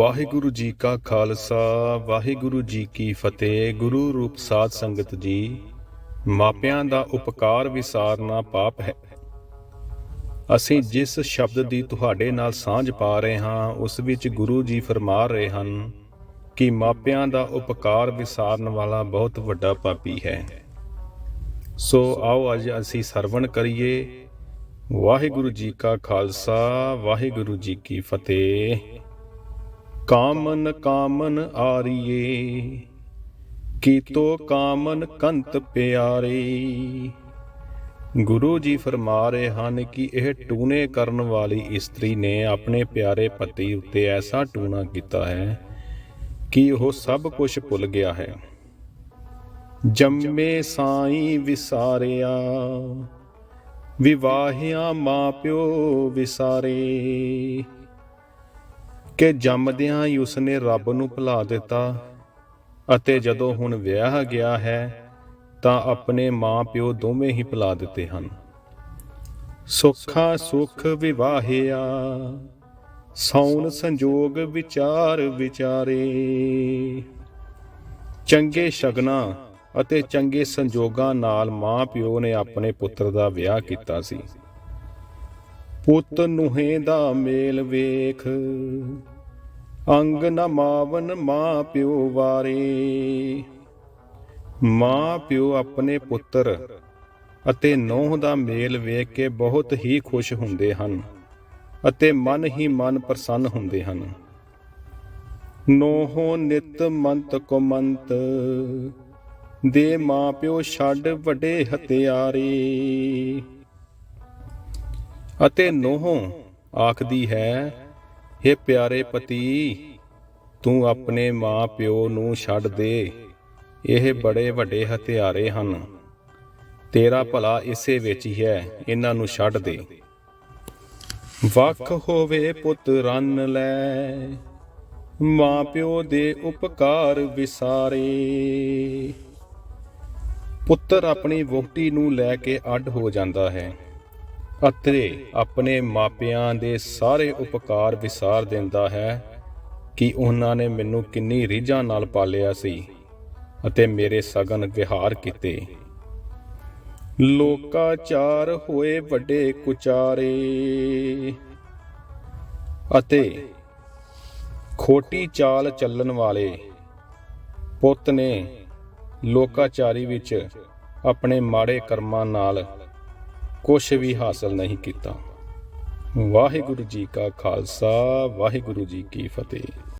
ਵਾਹਿਗੁਰੂ ਜੀ ਕਾ ਖਾਲਸਾ, ਵਾਹਿਗੁਰੂ ਜੀ ਕੀ ਫਤਿਹ। ਗੁਰੂ ਰੂਪ ਸਾਧ ਸੰਗਤ ਜੀ, ਮਾਪਿਆਂ ਦਾ ਉਪਕਾਰ ਵਿਸਾਰਨਾ ਪਾਪ ਹੈ। ਅਸੀਂ ਜਿਸ ਸ਼ਬਦ ਦੀ ਤੁਹਾਡੇ ਨਾਲ ਸਾਂਝ ਪਾ ਰਹੇ ਹਾਂ, ਉਸ ਵਿੱਚ ਗੁਰੂ ਜੀ ਫਰਮਾ ਰਹੇ ਹਨ ਕਿ ਮਾਪਿਆਂ ਦਾ ਉਪਕਾਰ ਵਿਸਾਰਨ ਵਾਲਾ ਬਹੁਤ ਵੱਡਾ ਪਾਪੀ ਹੈ। ਸੋ ਆਓ ਅੱਜ ਅਸੀਂ ਸਰਵਣ ਕਰੀਏ। ਵਾਹਿਗੁਰੂ ਜੀ ਕਾ ਖਾਲਸਾ, ਵਾਹਿਗੁਰੂ ਜੀ ਕੀ ਫਤਿਹ। ਕਾਮਨ ਕਾਮਨ ਆਰੀਏ, ਕੀਤੋ ਕਾਮਨ ਕੰਤ ਪਿਆਰੇ। ਗੁਰੂ ਜੀ ਫਰਮਾ ਰਹੇ ਹਨ ਕਿ ਇਹ ਟੂਨੇ ਕਰਨ ਵਾਲੀ ਇਸਤਰੀ ਨੇ ਆਪਣੇ ਪਿਆਰੇ ਪਤੀ ਉੱਤੇ ਐਸਾ ਟੂਣਾ ਕੀਤਾ ਹੈ ਕਿ ਉਹ ਸਭ ਕੁਝ ਭੁੱਲ ਗਿਆ ਹੈ। ਜੰਮੇ ਸਾਈ ਵਿਸਾਰਿਆ, ਵਿਵਾਹਿਆ ਮਾਪਿਓ ਵਿਸਾਰੇ। ਕਿ ਜੰਮਦਿਆਂ ਹੀ ਉਸਨੇ ਰੱਬ ਨੂੰ ਭੁਲਾ ਦਿੱਤਾ ਅਤੇ ਜਦੋਂ ਹੁਣ ਵਿਆਹ ਗਿਆ ਹੈ, ਤਾਂ ਆਪਣੇ ਮਾਂ-ਪਿਓ ਦੋਵੇਂ ਹੀ ਭੁਲਾ ਦਿੱਤੇ ਹਨ। ਸੁੱਖਾ ਸੁਖ ਵਿਵਾਹਿਆ, ਸੌਣ ਸੰਜੋਗ ਵਿਚਾਰ ਵਿਚਾਰੇ। ਚੰਗੇ ਸ਼ਗਨਾਂ ਅਤੇ ਚੰਗੇ ਸੰਜੋਗਾਂ ਨਾਲ ਮਾਂ-ਪਿਓ ਨੇ ਆਪਣੇ ਪੁੱਤਰ ਦਾ ਵਿਆਹ ਕੀਤਾ ਸੀ। ਪੁੱਤ ਨੂਹੇ ਦਾ ਮੇਲ ਵੇਖ। ਅੰਗ ਨ ਮਾਵਨ ਮਾਂ ਪਿਓ ਵਾਰੇ। ਮਾਂ ਪਿਓ ਆਪਣੇ ਪੁੱਤਰ ਅਤੇ ਨੂੰਹ ਦਾ ਮੇਲ ਵੇਖ ਕੇ ਬਹੁਤ ਹੀ ਖੁਸ਼ ਹੁੰਦੇ ਹਨ ਅਤੇ ਮਨ ਹੀ ਮਨ ਪ੍ਰਸੰਨ ਹੁੰਦੇ ਹਨ। ਨੋਹੋ ਨਿਤ ਮੰਤ ਕੋ ਮੰਤ ਦੇ ਮਾਂ ਪਿਓ ਛੱਡ ਵੱਡੇ ਹਤਿਆਰੇ ਅਤੇ ਨੋਹ ਆਖਦੀ ਹੈ हे ਪਿਆਰੇ ਪਤੀ, ਤੂੰ ਆਪਣੇ ਮਾਂ ਪਿਓ ਨੂੰ ਛੱਡ ਦੇ। ਇਹ ਬੜੇ ਵੱਡੇ ਹਥਿਆਰੇ ਹਨ। ਤੇਰਾ ਭਲਾ ਇਸੇ ਵਿੱਚ ਹੀ ਹੈ, ਇਹਨਾਂ ਨੂੰ ਛੱਡ ਦੇ। ਵੱਖ ਹੋਵੇ ਪੁੱਤ ਰੰਨ ਲੈ। ਮਾਂ ਪਿਓ ਦੇ ਉਪਕਾਰ ਵਿਸਾਰੇ। ਪੁੱਤਰ ਆਪਣੀ ਵੋਟੀ ਨੂੰ ਲੈ ਕੇ ਅੱਡ ਹੋ ਜਾਂਦਾ ਹੈ। ਅਤੇ ਆਪਣੇ ਮਾਪਿਆਂ ਦੇ ਸਾਰੇ ਉਪਕਾਰ ਵਿਸਾਰ ਦਿੰਦਾ ਹੈ ਕਿ ਉਹਨਾਂ ਨੇ ਮੈਨੂੰ ਕਿੰਨੀ ਰੀਝਾਂ ਨਾਲ ਪਾਲਿਆ ਸੀ ਅਤੇ ਮੇਰੇ ਸਗਨ ਵਿਹਾਰ ਕੀਤੇ। ਲੋਕਾਚਾਰ ਹੋਏ ਵੱਡੇ ਕੁਚਾਰੇ ਅਤੇ ਖੋਟੀ ਚਾਲ ਚੱਲਣ ਵਾਲੇ ਪੁੱਤ ਨੇ ਲੋਕਾਚਾਰੀ ਵਿੱਚ ਆਪਣੇ ਮਾੜੇ ਕਰਮਾਂ ਨਾਲ ਕੁਝ ਵੀ ਹਾਸਲ ਨਹੀਂ ਕੀਤਾ। ਵਾਹਿਗੁਰੂ ਜੀ ਕਾ ਖਾਲਸਾ ਵਾਹਿਗੁਰੂ ਜੀ ਕੀ ਫਤਿਹ।